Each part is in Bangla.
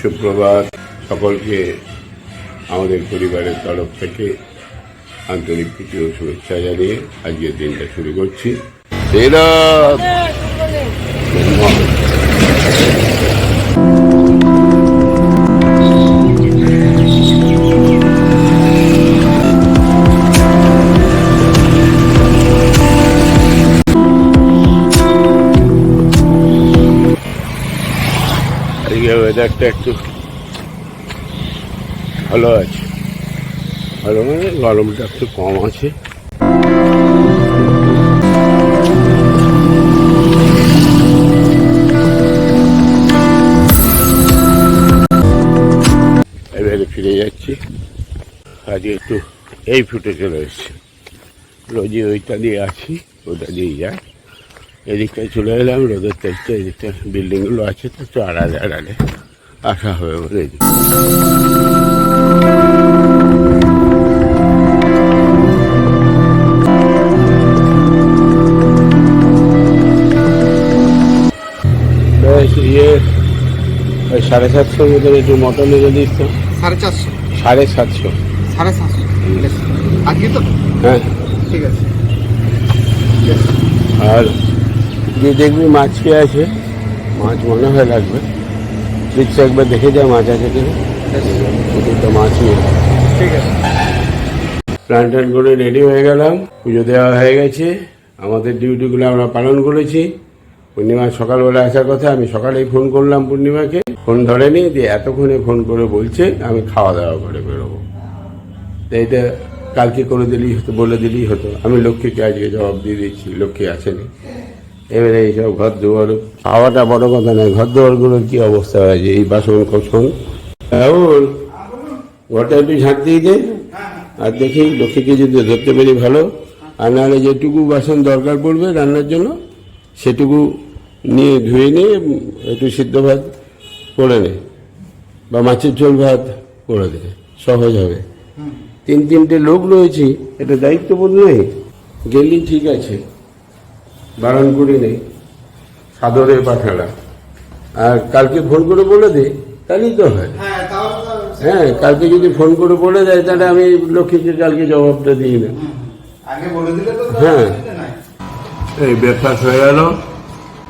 সুপ্রভাত সকলকে আমাদের পরিবারের তরফ থেকে আন্তরিক প্রীতি ও শুভেচ্ছা জানিয়ে আজকের দিনটা শুরু করছি। শ্রীরাম ওয়েদারটা একটু ভালো আছে। ভালো মানে গরমটা একটু কম আছে। এবারে ফিরে যাচ্ছি। আজকে একটু এই ফুটে চলে এসছে। রোজই ওইটা দিয়ে আছি ওটা দিয়ে যায় এদিকটায় চলে এলাম, রোদের তেজটা এদিকটা বিল্ডিংগুলো আছে, তো আড়ালে আড়ালে। আসা হবে বলে ইয়ে ওই সাড়ে সাতশো মতো একটু মটন এনে দিস তো। সাড়ে চারশো। সাড়ে সাতশো। সাড়ে সাতশো। আজকে তো? হ্যাঁ। ঠিক আছে। আর যে দেখবি মাছ কে আছে। মাছ মনে হয় লাগবে। ফ্রিজটা একবার দেখে যা মাছ আছে কিনা। মাছই আছে। ঠিক আছে। প্ল্যান ট্যান করে রেডি হয়ে গেলাম পুজো দেওয়া হয়ে গেছে। আমাদের ডিউটিগুলো আমরা পালন করেছি। পূর্ণিমা সকালবেলা আসার কথা আমি সকালেই ফোন করলাম পূর্ণিমাকে। ফোন ধরেনি দিয়ে এতক্ষণে ফোন করে বলছে আমি খাওয়া দাওয়া করে বেরোবো। তো এটা কালকে করে দিলেই হতো বলে দিলেই হতো। আমি লক্ষ্মীকে আজকে জবাব দিয়ে দিচ্ছি লক্ষ্মী আসেনি এবারে এইসব ঘর দুয়ার, খাওয়াটা বড় কথা নয়, ঘর দুয়ারগুলোর কি অবস্থা হয়েছে? এই বাসন কোসন। রাহুল, ঘরটা একটু ঝাঁট দিয়ে দে। আর দেখি, লক্ষ্মীকে যদি ধরতে পারি ভালো। আর নাহলে যেটুকু বাসন দরকার পড়বে রান্নার জন্য, সেটুকু নিয়ে ধুয়ে নিয়ে একটু সিদ্ধ ভাত করে নে বা মাছের ঝোল ভাত করে দে। সহজ হবে। তিন তিনটে লোক রয়েছে, এটা দায়িত্ববোধ নেই? গেলি ঠিক আছে। বারণ করি নেই সাদরে পাঠালাম আর কালকে ফোন করে বলে দে তাহলেই তো হয়। হ্যাঁ হ্যাঁ কালকে যদি ফোন করে বলে দেয় তাহলে আমি লক্ষ্মীকে কালকে জবাবটা দিই না। বলে দিলে হ্যাঁ। এই ব্রেকফাস্ট হয়ে গেল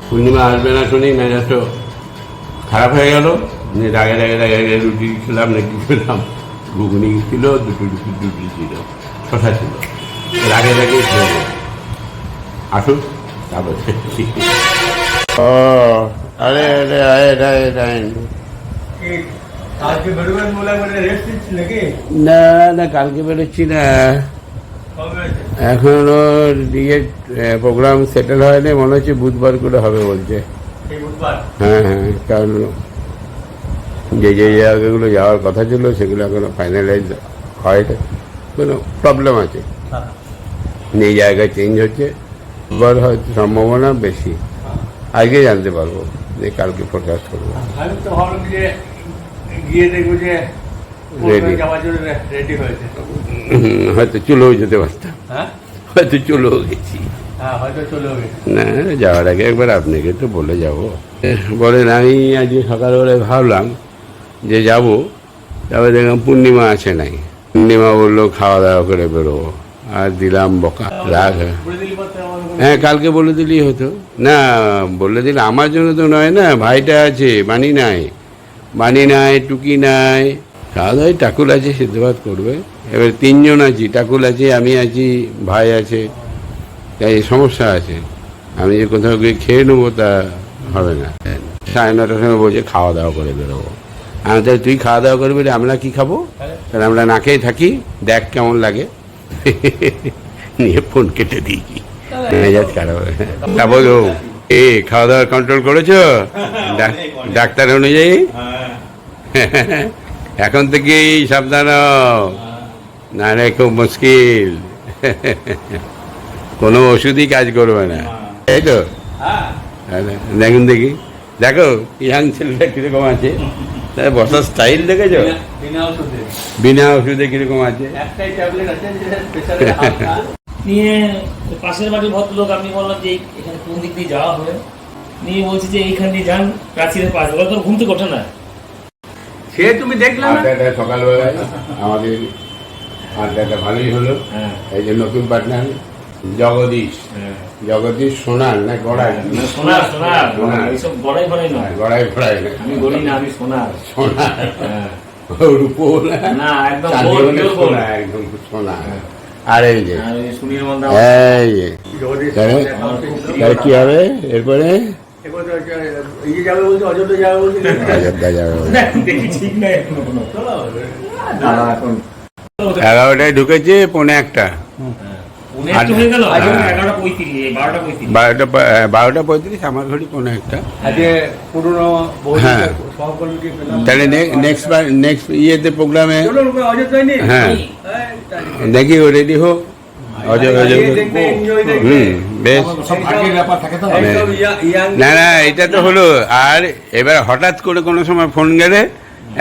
পূর্ণিমা আসবে না শুনি মেজাজটা খারাপ হয়ে গেল। রাগে রাগে রাগে রাগে রুটি খেলাম না কি খেলাম। ঘুগনি ছিল দুটো রুটি রুটি ছিল শশা ছিল। রাগে রাগে খেয়ে। আসুন। আজকে বেরোবেন বলে মানে রেস্ট নিচ্ছি নাকি? না না কালকে বেরোচ্ছি না। এখনও দিয়ে প্রোগ্রাম সেটেল হয়নি মনে হচ্ছে বুধবার করে হবে বলছে। হ্যাঁ হ্যাঁ কারণ যে যে জায়গাগুলো যাওয়ার কথা ছিল সেগুলো এখনও ফাইনালাইজ হয়নি। কোনো প্রবলেম আছে। হ্যাঁ। এই জায়গায় চেঞ্জ হচ্ছে। বুধবার হয়তো সম্ভাবনা বেশি। আজকে জানতে পারব যে কালকে ফোরকাস্ট করব। আমি তো ভাবলাম যে গিয়ে দেখব যে Ready. রেডি হয়েছে। হয়তো চলেও যেতে পারতাম হ্যাঁ? হয়তো চলেও গেছি। হ্যাঁ না যাওয়ার আগে একবার আপনাকে তো বলে যাব। বলেন আমি আজকে সকালবেলায় ভাবলাম যে যাব তারপরে দেখলাম পূর্ণিমা আছে নাই। পূর্ণিমা বলল খাওয়া দাওয়া করে বেরোবো। আর দিলাম বকা। রাগ হয়। দিলি কালকে বলে দিলেই হতো। না, বলে দিলে আমার জন্য তো নয় না, ভাইটা আছে, বাণী নাই। বাণী নাই, টুকি নাই। খাওয়া দাওয়ায় টাকুল আছে, সিদ্ধ ভাত করবে। এবার তিনজন আছি টাকুল আছে, আমি আছি, ভাই আছে, তাই সমস্যা আছে। আমি যে কোথাও গিয়ে খেয়ে নেব তা হবে না। সাড়ে নটার সময় বলছে খাওয়া দাওয়া করে বেরোবো। আমি তাহলে তুই খাওয়া দাওয়া করবি, আমরা কি খাব? তাহলে আমরা না খেয়ে থাকি, দেখ কেমন লাগে। নিয়ে ফোন কেটে দিয়েছি মেজাজ খারাপ। তা বলো এ খাওয়া দাওয়ার কন্ট্রোল করেছ? ডাক্তার অনুযায়ী? এখন থেকেই সাবধান। না রে খুব মুশকিল। কোনো ওষুধই কাজ করবে না। এই তো। হ্যাঁ। দেখুন দেখি। দেখো ইয়াং ছেলেটা কীরকম আছে। তার বসার স্টাইল দেখেছ? বিনা- ওষুধে। বিনা ওষুধে কীরকম আছে? একটাই ট্যাবলেট আছে নিয়ে পাশের বাড়ির ভদ্রলোক আমি বললাম যে এখানে কোন দিক দিয়ে যাওয়া হবে নিয়ে বলছি যে এইখান দিয়ে যান প্রাচীরের পাশে ওরা তো ঘুম থেকে ওঠে না। খেয়ে তুমি দেখলে সকালবেলায়। আমাদের আড্ডাটা ভালোই হলো। হ্যাঁ। এই যে নতুন পার্টনার জগদীশ। হ্যাঁ জগদীশ সোনার না গড়াই? না, সোনার সোনার। এইসব গড়াই গড়াই নয়। গড়াই ফড়াই না। আমি বলি না আমি সোনার সোনার হ্যাঁ। রূপো না? না একদম চাঁদি গোল, গোল, গোল। সোনা একদম সোনা আর এই যে আর ওই সুনীল মন্দা এই যে তাহলে তাহলে কি হবে? এরপরে? ইয়ে অযোধ্যা যাবে এগারোটায় ঢুকেছে পৌনে একটা। বারোটা পঁয়ত্রিশ। আমার ঘড়ি পৌনে একটা। হ্যাঁ। তাহলে নেক্সট বার নেক্সট ইয়েতে প্রোগ্রামে চলো হ্যাঁ। দেখি ও রেডি হোক। না না এটা তো হলো। আর এবার হঠাৎ করে কোনো সময় ফোন গেলে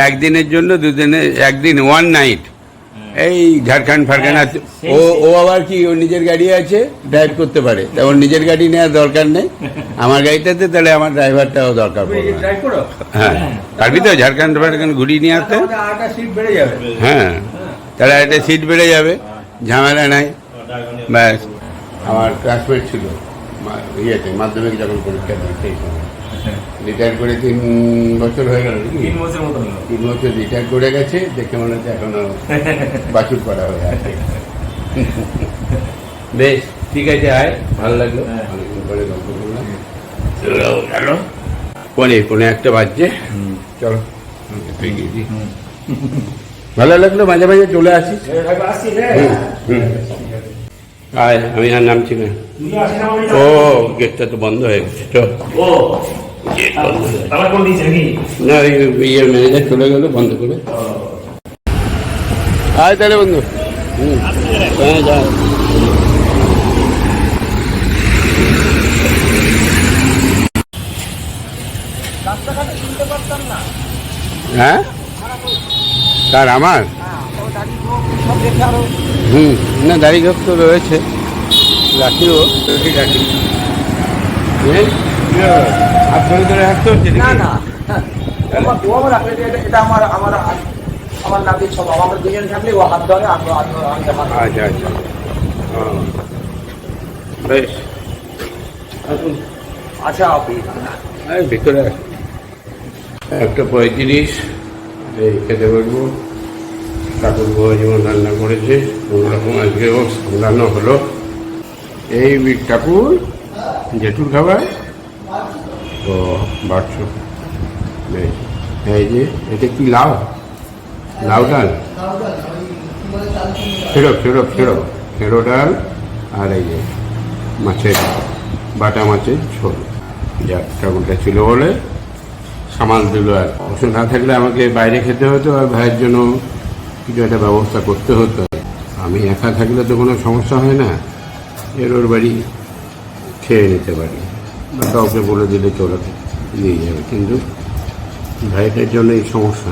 একদিনের জন্য দুদিনে একদিন ওয়ান নাইট এই ঝাড়খণ্ড ফারখান্ড আছে ও ও আবার কি ওর নিজের গাড়ি আছে ড্রাইভ করতে পারে। তা ওর নিজের গাড়ি নেওয়ার দরকার নেই। আমার গাড়িটাতে তাহলে আমার ড্রাইভারটাও দরকার পড়বে। হ্যাঁ। পারবি তো ঝাড়খণ্ড ফারখান্ড ঘুরিয়ে নিয়ে আসতে। সিট বেড়ে যাবে। হ্যাঁ। তাহলে একটা সিট বেড়ে যাবে। ঝামেলা নাই। ব্যাস। আমার ক্লাসমেট ছিল। ইয়েতে মাধ্যমিক যখন পরীক্ষা দিই সেই সময়। রিটায়ার করে তিন বছর হয়ে গেল তিন বছর মতো তিন বছর রিটায়ার করে গেছে দেখে মনে হচ্ছে এখনও বাছুর করা হয়ে আছে। বেশ ঠিক আছে আয় ভালো লাগল। হ্যাঁ। অনেকদিন পরে গল্প করলাম। চলো পনে পনে একটা বাজছে। চলো। ভালো লাগল মাঝে মাঝে চলে আসিস আসছি হুম। আয় আমি আর নামছি না। আসি ও গেটটা তো বন্ধ হয়ে গেছে চল। না চলে বন্ধ করে তাহলে বন্ধু হ্যাঁ হ্যাঁ তার আমার হুম না দাড়ি ঘর তো রয়েছে রাখিও রাখি রাখি হ্যাঁ? হাত ধরে ধরে হচ্ছে। আমার এটা- আমার আমার আমার স্বভাব আমরা দুজন থাকলে বেশ আচ্ছা আপনি ভিতরে একটা পঁয়ত্রিশ খেতে পারব ঠাকুর বউ যেমন রান্না করেছে কোনো রকম আজকেও সামলানো হলো এই ঠাকুর, জেঠুর খাবার ও বাড়ছো বেশ। এই যে, এটা কি লাউ? লাউ ডাল? ফেরো ফেরো ফেরো ফেরো ডাল আর এই যে মাছের বাটা মাছের ঝোল। যা ঠাকুরটা ছিল বলে সামাল দিল আর। ওষুধ না থাকলে আমাকে বাইরে খেতে হতো আর ভাইয়ের জন্য কিছু একটা ব্যবস্থা করতে হতো। আমি একা থাকলে তো কোনো সমস্যা হয় না। এর ওর বাড়ি খেয়ে নিতে পারি। কাউকে বলে দিলে চলে নিয়ে যাবে? কিন্তু ভাইটার জন্য এই সমস্যা।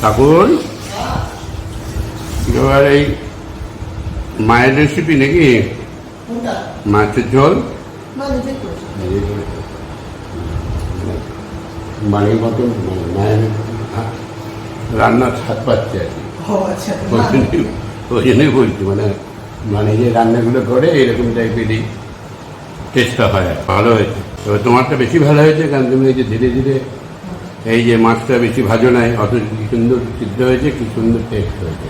ঠাকুর এবার এই মায়ের রেসিপি নাকি? মাছের ঝোল? বাড়ির মতন মায়ের রান্নার স্বাদ পাচ্ছে আর কি। ওই জন্যই- বলছি মানে মানে যে রান্নাগুলো করে এরকম টাইপেরই টেস্টটা হয় আর ভালো হয়েছে। এবার তোমারটা বেশি ভালো হয়েছে, কারণ তুমি এই যে ধীরে ধীরে এই যে মাছটা বেশি ভাজো নাই অত কি সুন্দর সিদ্ধ হয়েছে, কি সুন্দর টেস্ট হয়েছে।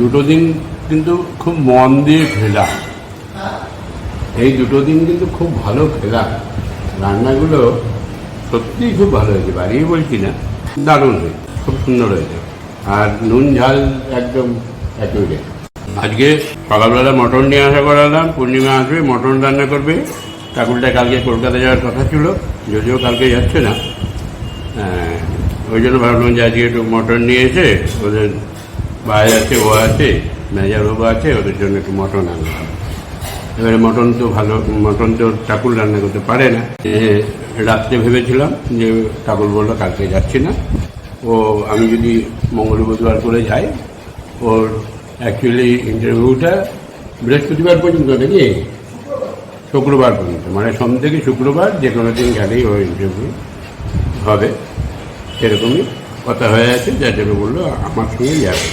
দুটো দিন কিন্তু খুব মন দিয়ে খেলা। এই দুটো দিন কিন্তু খুব ভালো খেলা। রান্নাগুলো সত্যিই খুব ভালো হয়েছে, বাড়িয়ে বলছি না, দারুণ হয়েছে, খুব সুন্দর হয়েছে। আর নুন, ঝাল একদম একই আজকে সকালবেলা মটন নিয়ে আসা করালাম, পূর্ণিমা আসবে, মটন রান্না করবে। ঠাকুরটা কালকে কলকাতা যাওয়ার কথা ছিল, যদিও কালকে যাচ্ছে না। ওই জন্য ভাবলাম যে আজকে একটু মটন নিয়ে এসে ওদের ভাই আছে, ও আছে ম্যানেজার বাবু আছে, ওদের জন্য একটু মটন আনলাম এবারে মটন তো ভালো, মটন তো ঠাকুর রান্না করতে পারে না। রাত্রে ভেবেছিলাম যে ঠাকুর বলল কালকে যাচ্ছি না। ও, আমি যদি মঙ্গল বুধবার করে যাই, ওর অ্যাকচুয়ালি ইন্টারভিউটা বৃহস্পতিবার পর্যন্ত নাকি? শুক্রবার পর্যন্ত মানে সোম থেকে শুক্রবার যে কোনো দিন গেলেই ওই ইন্টারভিউ হবে, সেরকমই কথা হয়ে আছে যার জন্য বলল, আমার সঙ্গে যাবে।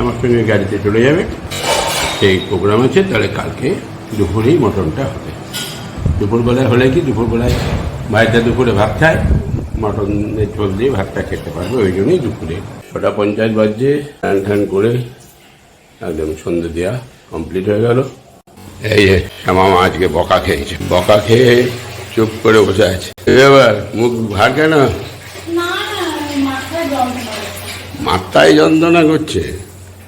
আমার সঙ্গে গাড়িতে চলে যাবে, সেই প্রোগ্রাম আছে, তাহলে কালকে দুপুরেই মটনটা হবে। দুপুরবেলায় হলে কি, দুপুরবেলায় বাড়িতে দুপুরে ভাত খায় মটনের ঝোল দিয়ে ভাতটা খেতে পারবে, ওই জন্যই দুপুরে ছটা পঞ্চাশ বাজছে স্নান টান করে একদম সন্ধ্যে দেওয়া কমপ্লিট হয়ে গেল। এই যে শ্যামামা আজকে বকা খেয়েছে। বকা খেয়ে চুপ করে বসে আছে। এবার মুখ ভার কেন? মাথায় যন্ত্রণা করছে।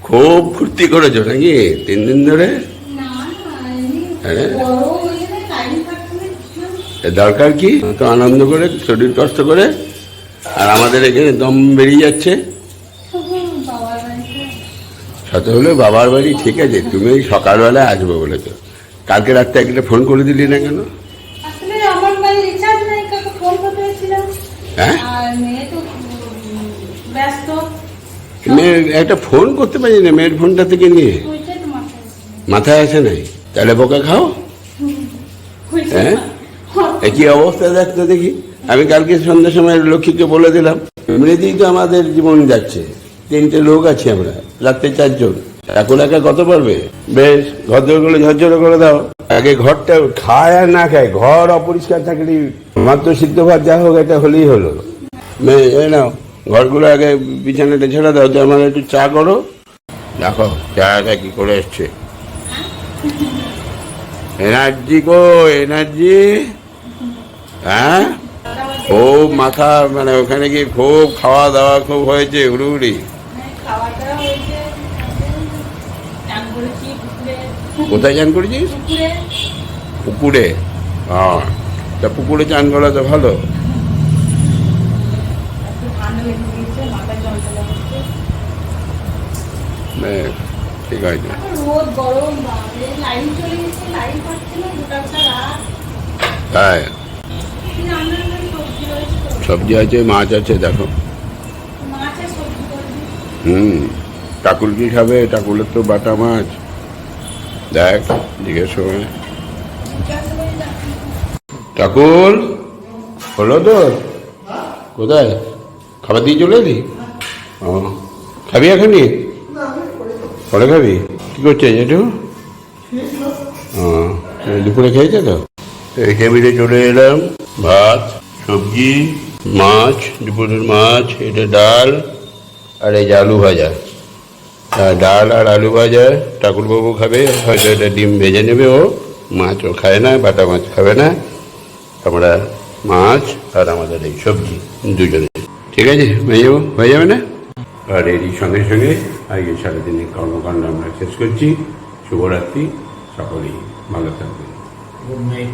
খুব ফুর্তি করেছ নাকি তিন দিন ধরে? হ্যাঁ। দরকার কি? তো আনন্দ করে শরীর কষ্ট করে। আর আমাদের এখানে দম বেরিয়ে যাচ্ছে। সাথে হলে বাবার বাড়ি ঠিক আছে তুমি ওই সকালবেলায় আসবে বলেছ। কালকে রাত্রে একটা ফোন করে দিলি না কেন? হ্যাঁ? আর মেয়ে তো উম, ব্যস্ত। মেয়ে একটা ফোন করতে পারি না মেয়ের ফোনটা থেকে নিয়ে। মাথায়। আসে নাই? তাহলে বোকা খাও। হ্যাঁ? কি অবস্থা দেখতে দেখি? আমি কালকে সন্ধ্যার সময় লক্ষ্মীকে বলে দিলাম এমনিতেই তো আমাদের জীবন যাচ্ছে তিনটে লোক আছি আমরা। রাত্রে চারজন। এখন একা কত পারবে? বেশ ঘর করে ঝরঝরে করে দাও। আগে ঘরটা খায় আর না খায় ঘর অপরিষ্কার থাকলে মাত্র সিদ্ধ ভাত যা হোক এটা হলেই হলো। মেয়ে নাও ঘরগুলো আগে বিছানাটা ছেড়ে দাও যে আমার একটু চা করো। দেখো চাটা কি করে এসছে। এনার্জি কো এনার্জি? হ্যাঁ? খুব মাথা মানে ওখানে গিয়ে খুব খাওয়া দাওয়া খুব হয়েছে উড়ুড়ি কোথায় চান করেছিস? পুকুরে। হ্যাঁ। তা পুকুরে চান করা তো ভালো। ঠিক আছে। তাই? সবজি আছে মাছ আছে দেখো। হুম। টাকুর কি খাবে? টাকুলের তো বাটা মাছ। দেখ জিজ্ঞেস করে ঠাকুর, হলো তো কোথায়? খাবার দিয়ে চলে এলি? ও, খাবি এখনই? পরে খাবি? কি করছে একটু ও, দুপুরে খেয়েছে তো? এই চলে এলাম। ভাত, সবজি, মাছ, দুপুরের মাছ, এটা ডাল, আর এই আলু ভাজা। ডাল আর আলু ভাজা, ঠাকুরবাবু খাবে, হয়তো এটা ডিম ভেজে নেবে ও। মাছও খায় না, বাটা মাছ খাবে না। আমরা মাছ আর আমাদের এই সবজি দুজনে। ঠিক আছে হয়ে যাব হয়ে যাবে না? আর এরই সঙ্গে সঙ্গে আজকে সারাদিনের কর্মকাণ্ড আমরা শেষ করছি। শুভরাত্রি, সকলেই ভালো থাকবেন।